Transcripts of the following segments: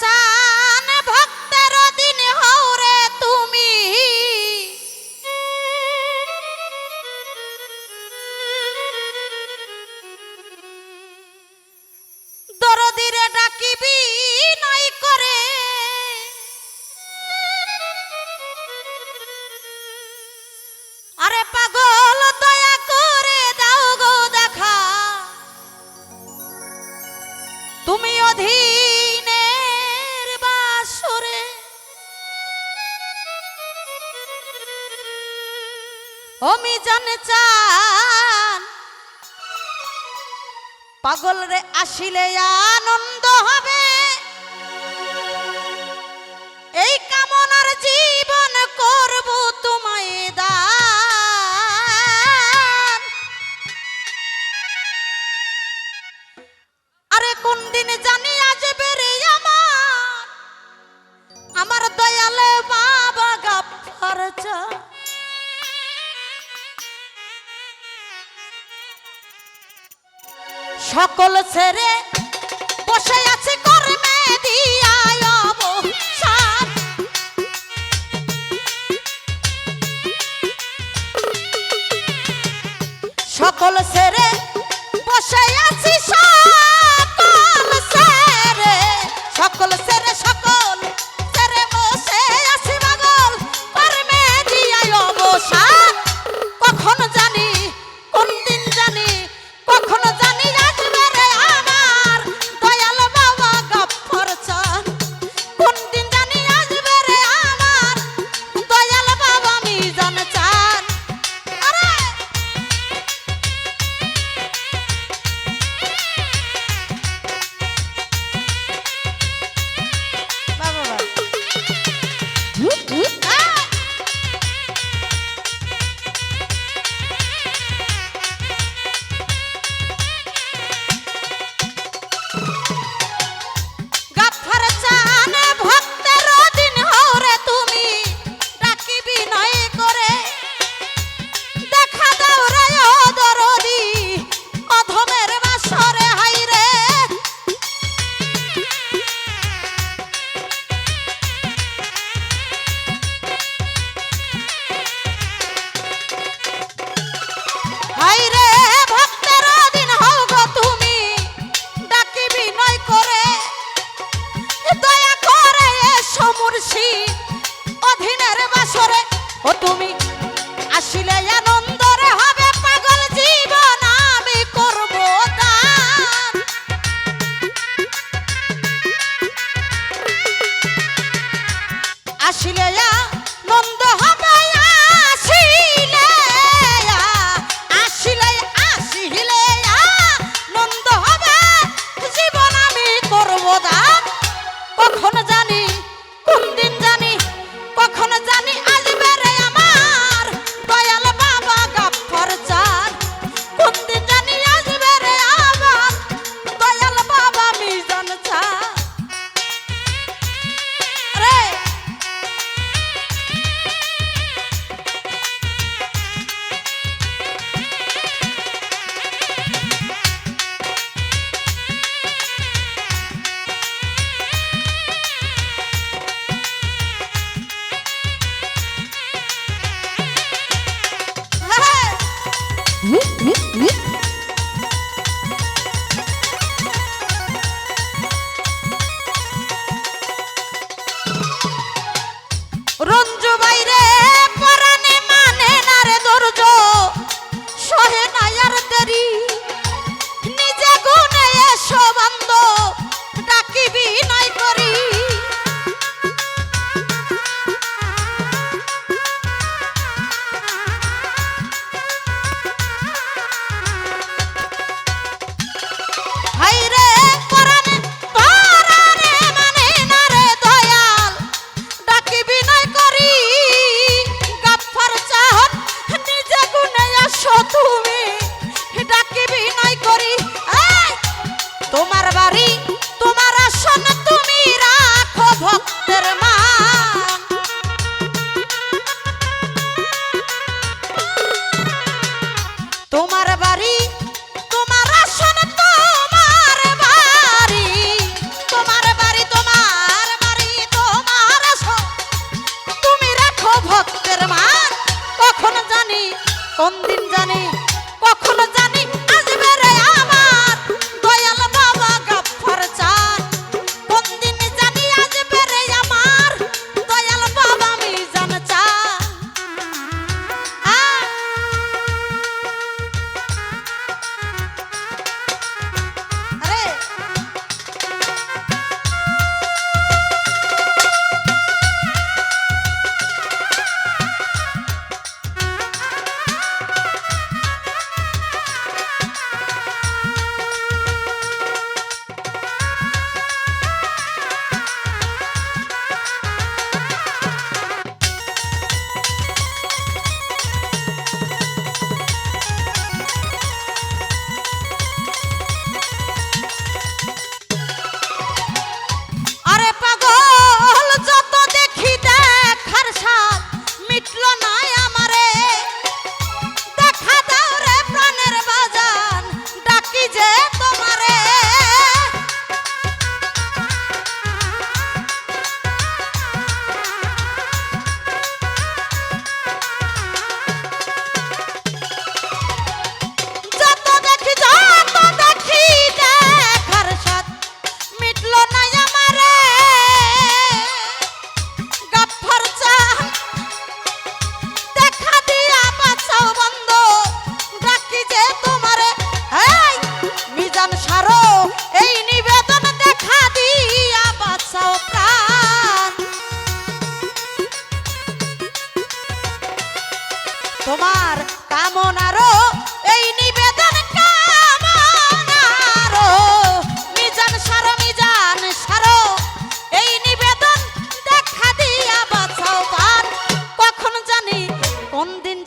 চাও পাগল রে আসিলে আনন্দ হবে। এই সকল ছেড়ে বসে আছে কর্মে সকল ছেড়ে বসে আছে ও তুমি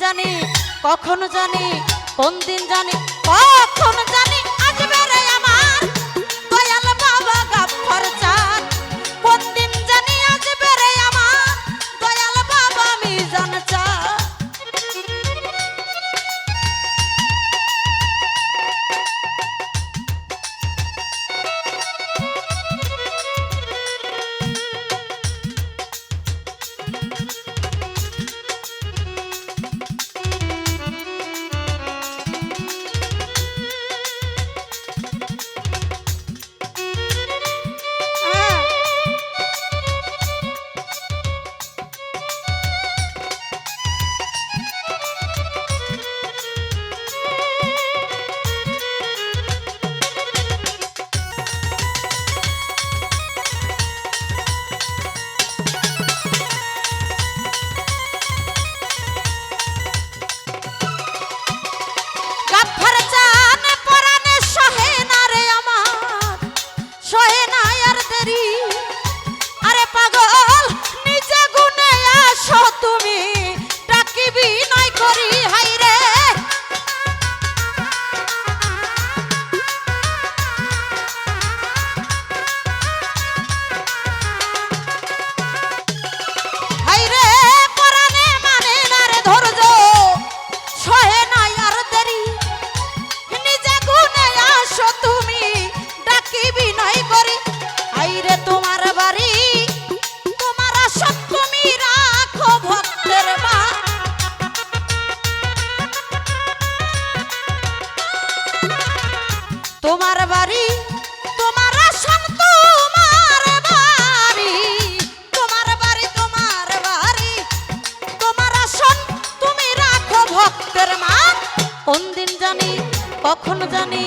জানি কখন জানি কোন দিন জানি কখন জানি। তোমার বাড়ি তোমার তোমার বাড়ি তোমার বাড়ি তোমার বাড়ি মা জানি জানি